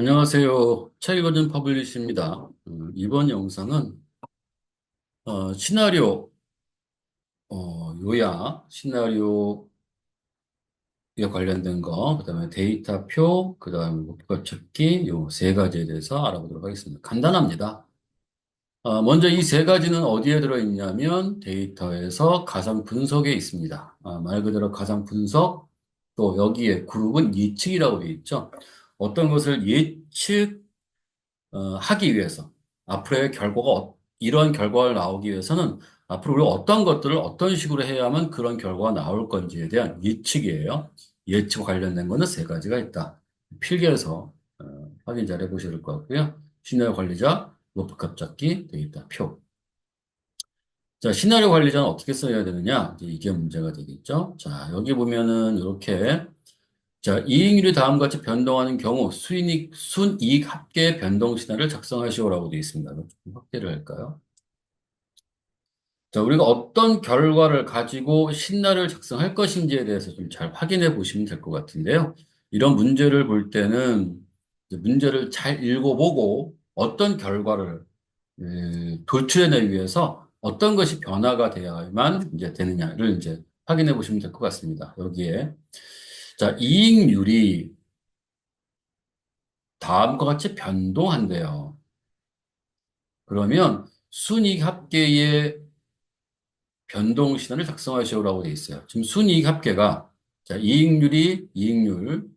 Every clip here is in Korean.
안녕하세요. 책 읽어준 퍼블리시입니다. 음, 이번 영상은 어, 시나리오 어, 요약, 시나리오에 관련된 거, 그다음에 데이터표, 그다음에 목표 찾기 요 세 가지에 대해서 알아보도록 하겠습니다. 간단합니다. 어, 먼저 이 세 가지는 어디에 들어있냐면 데이터에서 가상 분석에 있습니다. 아, 말 그대로 가상 분석, 또 여기에 그룹은 예측이라고 되어 있죠. 어떤 것을 예측 어, 하기 위해서 앞으로의 결과가 어- 이런 결과가 나오기 위해서는 앞으로 우리가 어떤 것들을 어떤 식으로 해야만 그런 결과가 나올 건지에 대한 예측이에요. 예측 관련된 거는 세 가지가 있다. 필기해서 어, 확인 잘 해보셔야 될 것 같고요. 시나리오 관리자, 로프값 잡기, 데이터 표. 자, 시나리오 관리자는 어떻게 써야 되느냐? 이게 문제가 되겠죠. 자, 여기 보면은 이렇게 자, 이익률이 다음과 같이 변동하는 경우 순이익, 순이익 합계 변동 신화를 작성하시오라고 되어 있습니다. 좀 확대를 할까요? 자, 우리가 어떤 결과를 가지고 신화를 작성할 것인지에 대해서 좀 잘 확인해 보시면 될 것 같은데요. 이런 문제를 볼 때는 문제를 잘 읽어보고 어떤 결과를 에, 도출해내기 위해서 어떤 것이 변화가 돼야만 이제 되느냐를 이제 확인해 보시면 될 것 같습니다. 여기에 자, 이익률이 다음과 같이 변동한대요. 그러면 순이익 합계의 변동 신호를 작성하시오라고 되어 있어요. 지금 순이익 합계가 자, 이익률이 이익률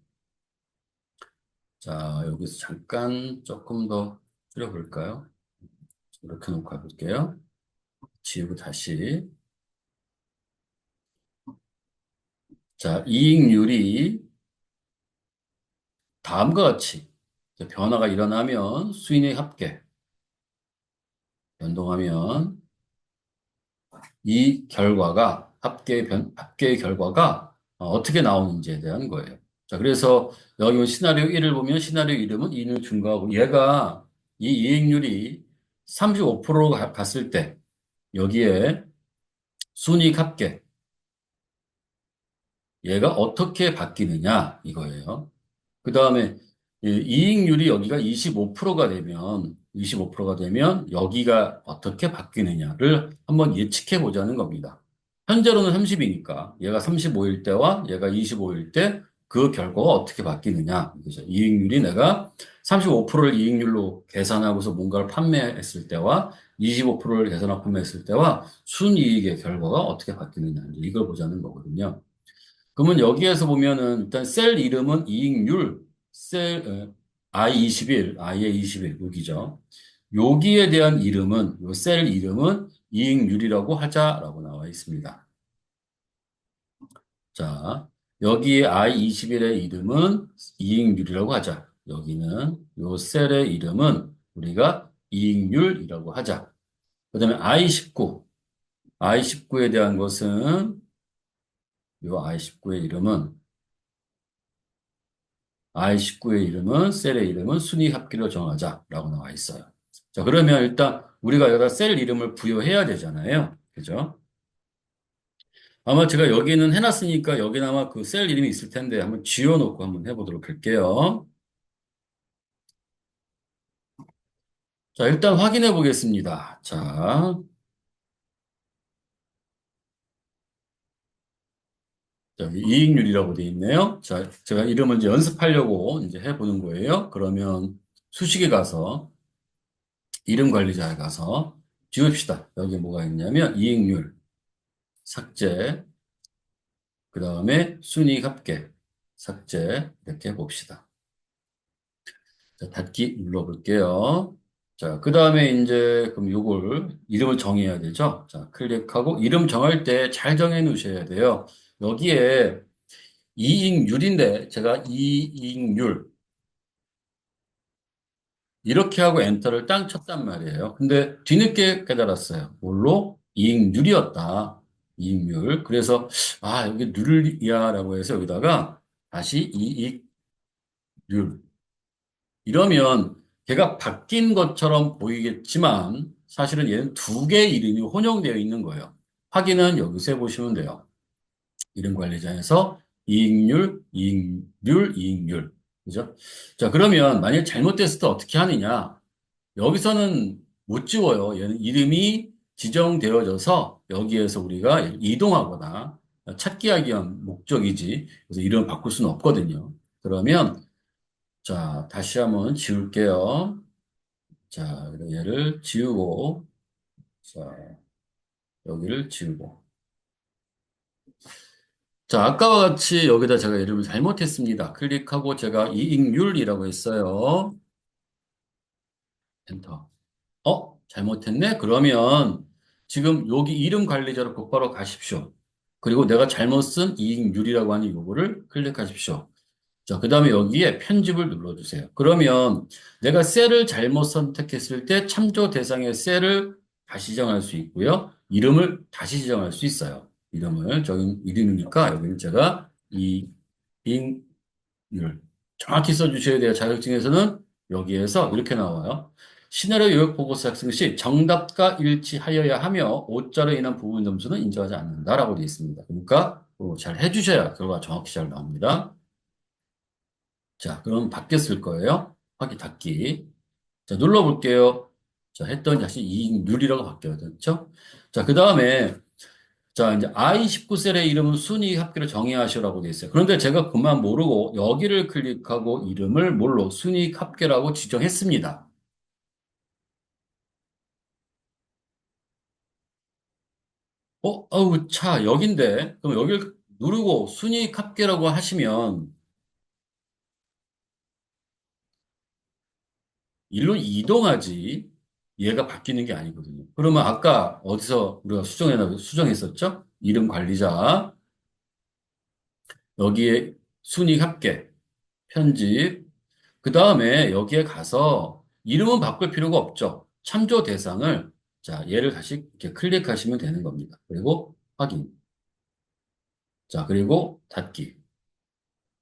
자, 여기서 잠깐 조금 더 줄여볼까요? 이렇게 놓고 해볼게요. 지우고 다시 자, 이익률이 다음과 같이 변화가 일어나면 수인의 합계 변동하면 이 결과가 합계 변, 합계의 결과가 어, 어떻게 나오는지에 대한 거예요. 자, 그래서 여기 시나리오 1을 보면 시나리오 이름은 이익률 증가하고 얘가 이 이익률이 35%로 갔을 때 여기에 순이익 합계 얘가 어떻게 바뀌느냐 이거예요. 그 다음에 이익률이 여기가 25%가 되면 25%가 되면 여기가 어떻게 바뀌느냐를 한번 예측해 보자는 겁니다. 현재로는 30이니까 얘가 35일 때와 얘가 25일 때 그 결과가 어떻게 바뀌느냐. 그죠? 이익률이 내가 35%를 이익률로 계산하고서 뭔가를 판매했을 때와 25%를 계산하고 판매했을 때와 순이익의 결과가 어떻게 바뀌느냐. 이걸 보자는 거거든요. 그러면 여기에서 보면은 일단 셀 이름은 이익률, 셀, I21, I의 21, 여기죠. 여기에 대한 이름은, 요 셀 이름은 이익률이라고 하자라고 나와 있습니다. 자, 여기에 I21의 이름은 이익률이라고 하자. 여기는 요 셀의 이름은 우리가 이익률이라고 하자. 그 다음에 I19, I19에 대한 것은 요 I19의 이름은 I19의 이름은 셀의 이름은 순위 합기로 정하자라고 나와 있어요. 자, 그러면 일단 우리가 여기다 셀 이름을 부여해야 되잖아요. 그죠? 아마 제가 여기는 해놨으니까 여기는 아마 그 셀 이름이 있을 텐데 한번 지워놓고 한번 해보도록 할게요. 자, 일단 확인해 보겠습니다. 자, 여기 이익률이라고 되어 있네요. 자, 제가 이름을 이제 연습하려고 이제 해보는 거예요. 그러면 수식에 가서 이름 관리자에 가서 지웁시다. 여기 뭐가 있냐면 이익률, 삭제, 그 다음에 순이익 합계, 삭제 이렇게 봅시다. 자, 닫기 눌러볼게요. 자, 그 다음에 이제 그럼 요걸 이름을 정해야 되죠. 자, 클릭하고 이름 정할 때 잘 정해 놓으셔야 돼요. 여기에 이익률인데 제가 이익률 이렇게 하고 엔터를 땅 쳤단 말이에요. 근데 뒤늦게 깨달았어요. 뭘로? 이익률이었다. 이익률. 그래서 아 여기 누를이야라고 해서 여기다가 다시 이익률 이러면 걔가 바뀐 것처럼 보이겠지만 사실은 얘는 두 개의 이름이 혼용되어 있는 거예요. 확인은 여기서 해보시면 돼요. 이름 관리자에서 이익률, 이익률, 이익률. 그죠? 자, 그러면 만약 잘못됐을 때 어떻게 하느냐? 여기서는 못 지워요. 이름이 지정되어져서 여기에서 우리가 이동하거나 찾기 하기 위한 목적이지. 그래서 이름을 바꿀 수는 없거든요. 그러면 자, 다시 한번 지울게요. 자, 얘를 지우고 자, 여기를 지우고 자, 아까와 같이 여기다 제가 이름을 잘못했습니다. 클릭하고 제가 이익률이라고 했어요. 엔터. 어? 잘못했네? 그러면 지금 여기 이름 관리자로 곧바로 가십시오. 그리고 내가 잘못 쓴 이익률이라고 하는 요거를 클릭하십시오. 자, 그 다음에 여기에 편집을 눌러주세요. 그러면 내가 셀을 잘못 선택했을 때 참조 대상의 셀을 다시 지정할 수 있고요. 이름을 다시 지정할 수 있어요. 이름을, 저기 이름이니까 여기는 제가 이익률 정확히 써주셔야 돼요. 자격증에서는 여기에서 이렇게 나와요. 시나리오 요약 보고서 작성 시 정답과 일치하여야 하며 오자로 인한 부분 점수는 인정하지 않는다라고 되어 있습니다. 그러니까 어, 잘 해주셔야 결과가 정확히 잘 나옵니다. 자, 그럼 바뀌었을 거예요. 확인 닫기. 자, 눌러볼게요. 자, 했더니 다시 이익률이라고 바뀌었죠. 자, 그 다음에 자, 이제 I19셀의 이름은 순위 합계로 정의하시라고 되어 있어요. 그런데 제가 그만 모르고 여기를 클릭하고 이름을 뭘로 순위 합계라고 지정했습니다. 어, 어우, 차, 여긴데. 그럼 여기를 누르고 순위 합계라고 하시면 일로 이동하지 얘가 바뀌는 게 아니거든요. 그러면 아까 어디서 우리가 수정해 수정했었죠? 이름 관리자 여기에 순위 합계 편집 그 다음에 여기에 가서 이름은 바꿀 필요가 없죠. 참조 대상을 자 얘를 다시 이렇게 클릭하시면 되는 겁니다. 그리고 확인 자 그리고 닫기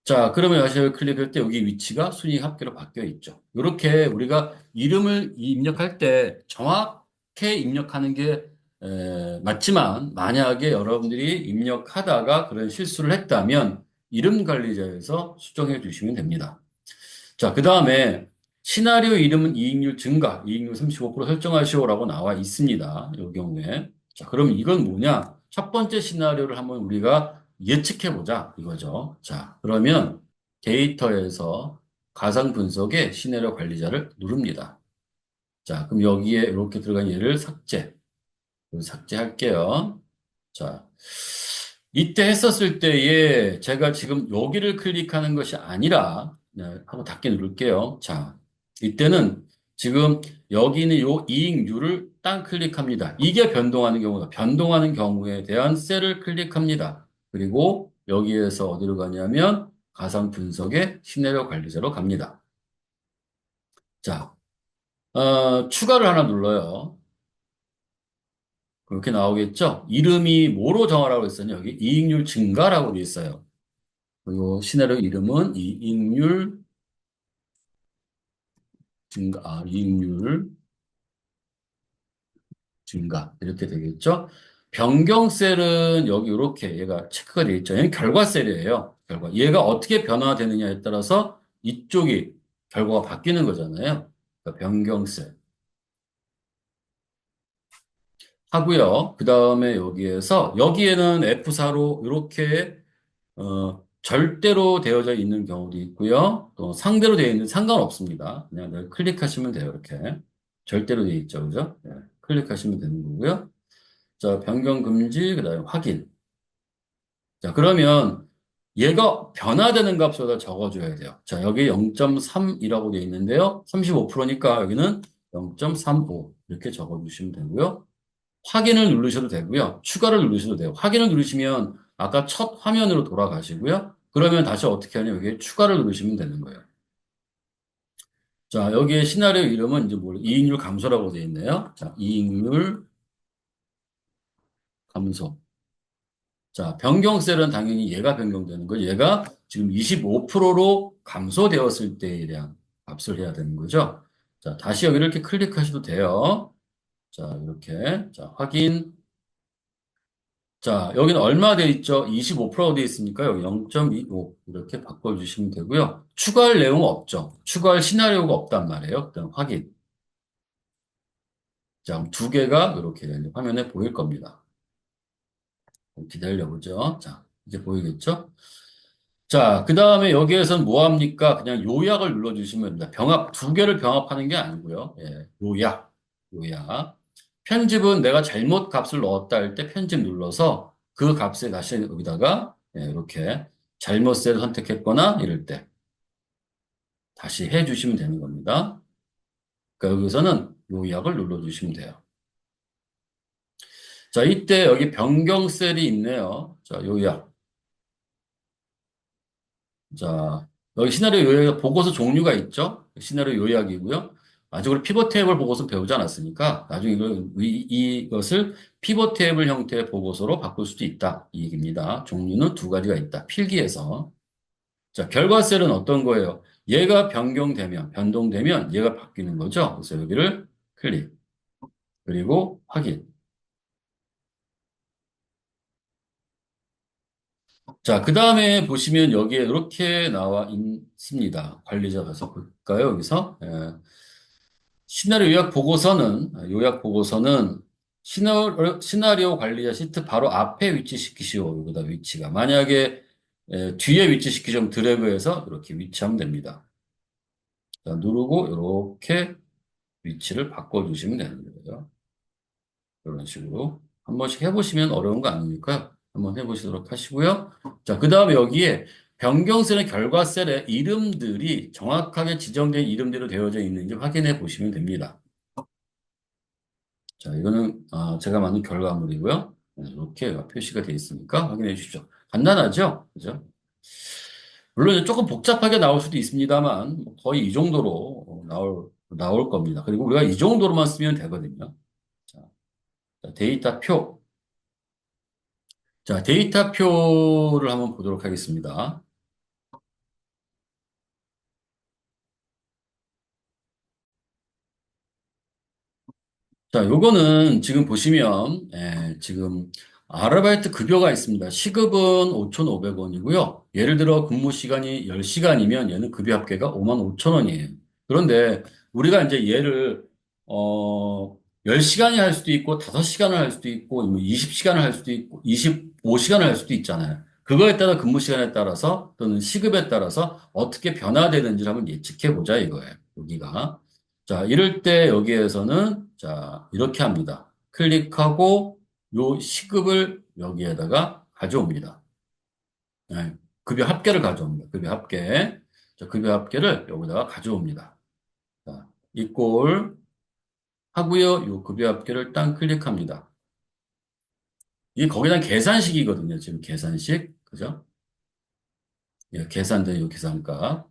자, 그러면 다시 클릭할 때 여기 위치가 순위 합계로 바뀌어 있죠. 이렇게 우리가 이름을 입력할 때 정확히 입력하는 게 에, 맞지만 만약에 여러분들이 입력하다가 그런 실수를 했다면 이름 관리자에서 수정해 주시면 됩니다. 자, 그 다음에 시나리오 이름은 이익률 증가, 이익률 35% 설정하시오라고 나와 있습니다. 이 경우에. 자, 그럼 이건 뭐냐? 첫 번째 시나리오를 한번 우리가 예측해 보자 이거죠. 자, 그러면 데이터에서 가상 분석의 시나리오 관리자를 누릅니다. 자, 그럼 여기에 이렇게 들어간 얘를 삭제. 삭제할게요. 자, 이때 했었을 때에 제가 지금 여기를 클릭하는 것이 아니라 네, 하고 닫게 누를게요. 자, 이때는 지금 여기 있는 요 이익률을 딱 클릭합니다. 이게 변동하는 경우다. 변동하는 경우에 대한 셀을 클릭합니다. 그리고 여기에서 어디로 가냐면 가상 분석의 시나리오 관리자로 갑니다. 자, 어, 추가를 하나 눌러요. 그렇게 나오겠죠? 이름이 뭐로 정하라고 했었냐? 여기 이익률 증가라고 되어 있어요. 그리고 시나리오 이름은 이익률 증가, 아, 이익률 증가 이렇게 되겠죠? 변경셀은 여기 이렇게 얘가 체크가 되어 있죠. 얘는 결과셀이에요. 결과. 얘가 어떻게 변화되느냐에 따라서 이쪽이 결과가 바뀌는 거잖아요. 그러니까 변경셀. 하고요. 그 다음에 여기에서 여기에는 F4로 이렇게 어, 절대로 되어져 있는 경우도 있고요. 또 상대로 되어 있는 상관없습니다. 그냥 클릭하시면 돼요. 이렇게 절대로 되어 있죠, 그죠? 네, 클릭하시면 되는 거고요. 자, 변경 금지, 그 다음에 확인. 자, 그러면 얘가 변화되는 값보다 적어줘야 돼요. 자, 여기 0.3이라고 되어 있는데요. 35%니까 여기는 0.35 이렇게 적어주시면 되고요. 확인을 누르셔도 되고요. 추가를 누르셔도 돼요. 확인을 누르시면 아까 첫 화면으로 돌아가시고요. 그러면 다시 어떻게 하냐면 여기에 추가를 누르시면 되는 거예요. 자, 여기에 시나리오 이름은 이제 뭐 이익률 감소라고 되어 있네요. 자, 이익률 감소. 자, 변경셀은 당연히 얘가 변경되는 거죠. 얘가 지금 25%로 감소되었을 때에 대한 값을 해야 되는 거죠. 자, 다시 여기 이렇게 클릭하셔도 돼요. 자, 이렇게. 자, 확인. 자, 여기는 얼마 돼 있죠? 25%가 돼 있으니까 여기 0.25 이렇게 바꿔주시면 되고요. 추가할 내용 없죠? 추가할 시나리오가 없단 말이에요. 일단 확인. 자, 두 개가 이렇게 화면에 보일 겁니다. 기다려보죠. 자, 이제 보이겠죠? 자, 그 다음에 여기에서는 뭐 합니까? 그냥 요약을 눌러주시면 됩니다. 병합, 두 개를 병합하는 게 아니고요. 예, 요약, 요약. 편집은 내가 잘못 값을 넣었다 할 때 편집 눌러서 그 값에 다시 여기다가 예, 이렇게 잘못 셀 선택했거나 이럴 때 다시 해주시면 되는 겁니다. 그러니까 여기서는 요약을 눌러주시면 돼요. 자, 이때 여기 변경 셀이 있네요. 자, 요약. 자, 여기 시나리오 요약 보고서 종류가 있죠? 시나리오 요약이고요. 아직으로 피벗 테이블 보고서 배우지 않았으니까 나중에 이걸, 이, 이것을 피벗 테이블 형태의 보고서로 바꿀 수도 있다. 이 얘기입니다. 종류는 두 가지가 있다. 필기에서. 자, 결과 셀은 어떤 거예요? 얘가 변경되면, 변동되면 얘가 바뀌는 거죠. 그래서 여기를 클릭. 그리고 확인. 자, 그 다음에 보시면 여기에 이렇게 나와 있습니다. 관리자 가서 볼까요? 여기서. 예. 시나리오 요약 보고서는, 요약 보고서는 시나리오, 시나리오 관리자 시트 바로 앞에 위치시키시오. 여기다 위치가. 만약에 예, 뒤에 위치시키시면 드래그해서 이렇게 위치하면 됩니다. 자, 누르고 이렇게 위치를 바꿔주시면 되는 거예요. 이런 식으로. 한 번씩 해보시면 어려운 거 아니니까 한번 해보시도록 하시고요. 자, 그 다음에 여기에 변경셀의 결과 셀의 이름들이 정확하게 지정된 이름대로 되어져 있는지 확인해 보시면 됩니다. 자, 이거는 아, 제가 만든 결과물이고요. 네, 이렇게 표시가 되어 있으니까 확인해 주십시오. 간단하죠? 그죠? 물론 조금 복잡하게 나올 수도 있습니다만 뭐 거의 이 정도로 나올 나올 겁니다. 그리고 우리가 이 정도로만 쓰면 되거든요. 자, 데이터 표. 자, 데이터 표를 한번 보도록 하겠습니다. 자, 요거는 지금 보시면, 예, 지금 아르바이트 급여가 있습니다. 시급은 5,500원이고요. 예를 들어 근무 시간이 10시간이면 얘는 급여 합계가 55,000원이에요. 그런데 우리가 이제 얘를, 어, 10시간이 할 수도 있고, 5시간을 할 수도 있고, 20시간을 할 수도 있고, 25시간을 할 수도 있잖아요. 그거에 따라 근무 시간에 따라서 또는 시급에 따라서 어떻게 변화되는지를 한번 예측해 보자 이거예요. 여기가. 자, 이럴 때 여기에서는 자, 이렇게 합니다. 클릭하고 요 시급을 여기에다가 가져옵니다. 네, 급여 합계를 가져옵니다. 급여 합계. 자, 급여 합계를 여기다가 가져옵니다. 자, 이꼴 하고요. 요 급여 합계를 딱 클릭합니다. 이게 거기다 계산식이거든요. 지금 계산식. 그죠? 예, 계산된 요 계산값.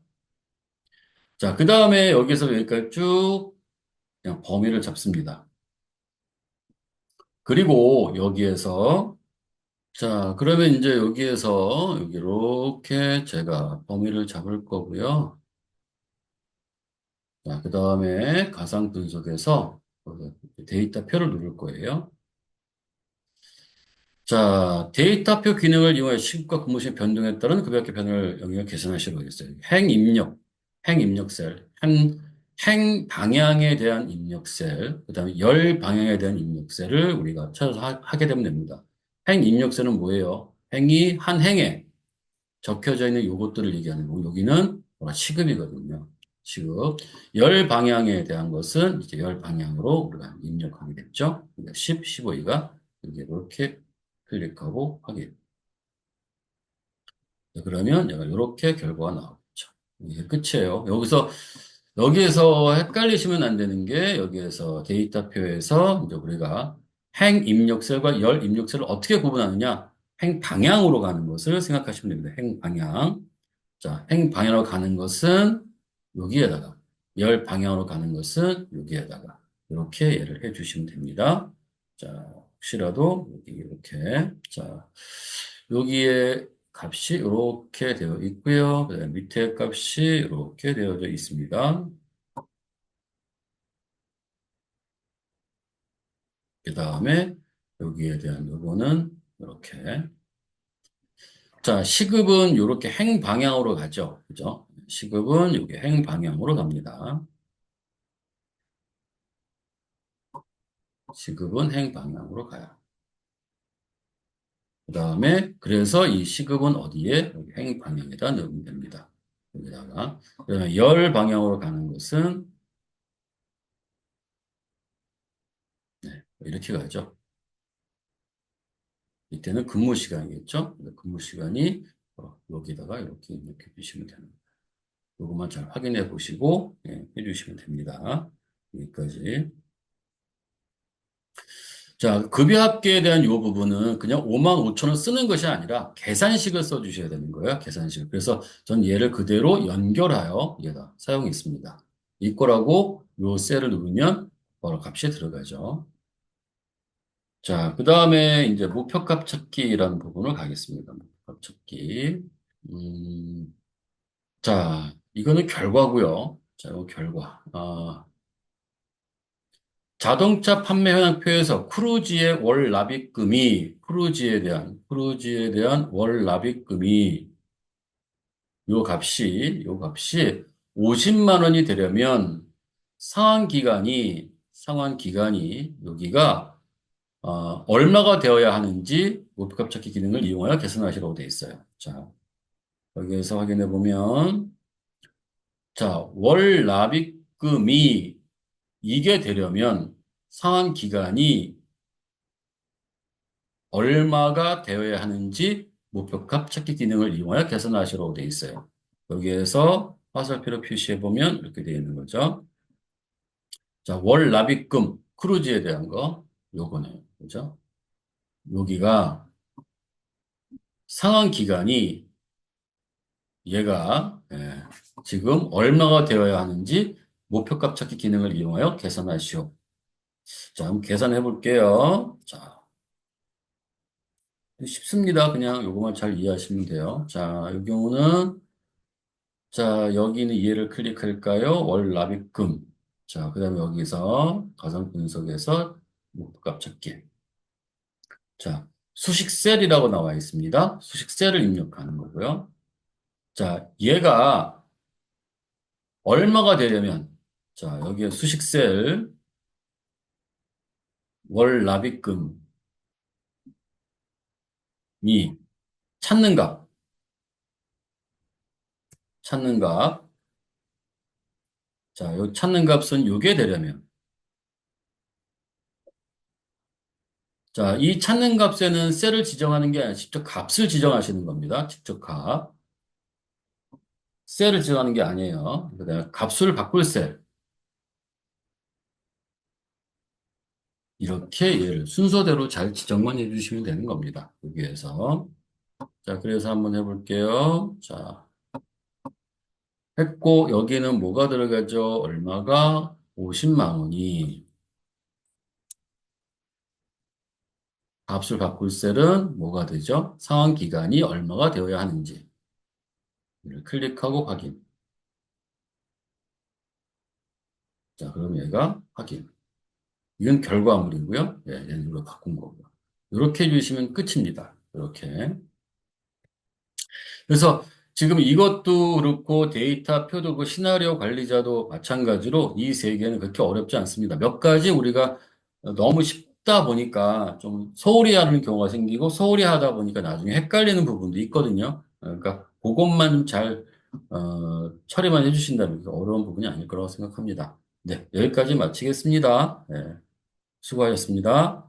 자, 그 다음에 여기서 여기까지 쭉 그냥 범위를 잡습니다. 그리고 여기에서 자, 그러면 이제 여기에서 여기 이렇게 제가 범위를 잡을 거고요. 자, 그 다음에 가상 분석에서 데이터표를 누를 거예요. 자, 데이터표 기능을 이용해 시급과 근무 시간 변동에 따른 급여학계 변화를 영역 계산하시도록 하겠어요. 행 입력, 행 입력 셀, 행, 행 방향에 대한 입력 셀, 그 다음에 열 방향에 대한 입력 셀을 우리가 찾아서 하, 게 되면 됩니다. 행 입력 셀은 뭐예요? 행이 한 행에 적혀져 있는 요것들을 얘기하는 거고, 여기는 시급이거든요. 시급. 열 방향에 대한 것은 이제 열 방향으로 우리가 입력하게 됐죠. 10, 15위가 이렇게 클릭하고 확인. 그러면 얘가 이렇게 결과가 나오겠죠. 이게 끝이에요. 여기서 여기에서 헷갈리시면 안 되는 게 여기에서 데이터표에서 이제 우리가 행 입력셀과 열 입력셀을 어떻게 구분하느냐? 행 방향으로 가는 것을 생각하시면 됩니다. 행 방향. 자, 행 방향으로 가는 것은 여기에다가 열 방향으로 가는 것은 여기에다가 이렇게 예를 해 주시면 됩니다. 자, 혹시라도 여기 이렇게 자 여기에 값이 이렇게 되어 있고요. 그다음 밑에 값이 이렇게 되어져 있습니다. 그 다음에 여기에 대한 요거는 이렇게. 자, 시급은 이렇게 행 방향으로 가죠. 그죠? 시급은 이게 행 방향으로 갑니다. 시급은 행 방향으로 가요. 그 다음에 그래서 이 시급은 어디에? 행 방향에다 넣으면 됩니다. 여기다가. 그다음에 열 방향으로 가는 것은 네, 이렇게 가죠. 이때는 근무 시간이겠죠? 근무 시간이 어, 여기다가 이렇게 이렇게 주시면 되는 거예요. 이것만 잘 확인해 보시고 예, 해주시면 됩니다. 여기까지. 자, 급여 합계에 대한 이 부분은 그냥 5만 5천 원 쓰는 것이 아니라 계산식을 써주셔야 되는 거예요. 계산식. 그래서 전 얘를 그대로 연결하여 얘가 사용이 있습니다. 이 거라고 요 셀을 누르면 바로 값이 들어가죠. 자, 그 다음에 이제 목표값 찾기라는 부분을 가겠습니다. 목표값 찾기. 음, 자, 이거는 결과고요. 자, 이거 결과. 아, 자동차 판매 현황표에서 크루즈의 월 납입금이 크루즈에 대한 크루즈에 대한 월 납입금이 요 값이 요 값이 50만 원이 되려면 상환 기간이 상환 기간이 여기가 어, 얼마가 되어야 하는지 목표값 찾기 기능을 이용하여 계산하시라고 되어 있어요. 자, 여기에서 확인해 보면 자, 월 납입금이 이게 되려면 상환 기간이 얼마가 되어야 하는지 목표값 찾기 기능을 이용하여 계산하시라고 되어 있어요. 여기에서 화살표로 표시해 보면 이렇게 되어 있는 거죠. 자, 월 납입금 크루즈에 대한 거 요거네요. 그죠? 여기가 상환 기간이 얘가 예, 지금 얼마가 되어야 하는지 목표값 찾기 기능을 이용하여 계산하시오. 자, 한번 계산해 볼게요. 자, 쉽습니다. 그냥 요거만 잘 이해하시면 돼요. 자, 이 경우는 자, 여기는 이해를 클릭할까요? 월 납입금. 자, 그 다음에 여기서 가상 분석에서 값 찾기. 자, 수식 셀이라고 나와 있습니다. 수식 셀을 입력하는 거고요. 자, 얘가 얼마가 되려면 자, 여기에 수식 셀 월 납입금이 찾는 값 찾는 값 자, 요 찾는 값은 요게 되려면 자, 이 찾는 값에는 셀을 지정하는 게 아니라 직접 값을 지정하시는 겁니다. 직접 값. 셀을 지정하는 게 아니에요. 그다음에 값을 바꿀 셀. 이렇게 얘를 순서대로 잘 지정만 해주시면 되는 겁니다. 여기에서. 자, 그래서 한번 해볼게요. 자, 했고, 여기는 뭐가 들어가죠? 얼마가? 50만 원이. 값을 바꿀 셀은 뭐가 되죠? 상환 기간이 얼마가 되어야 하는지. 클릭하고 확인. 자, 그럼 얘가 확인. 이건 결과물이고요. 예, 얘는 이거 바꾼 거고요. 이렇게 해주시면 끝입니다. 이렇게. 그래서 지금 이것도 그렇고 데이터 표도 그 시나리오 관리자도 마찬가지로 이 세 개는 그렇게 어렵지 않습니다. 몇 가지 우리가 너무 쉽 다 보니까 좀 소홀히 하는 경우가 생기고 소홀히 하다 보니까 나중에 헷갈리는 부분도 있거든요. 그러니까 그것만 잘 어, 처리만 해주신다면 어려운 부분이 아닐 거라고 생각합니다. 네, 여기까지 마치겠습니다. 네. 수고하셨습니다.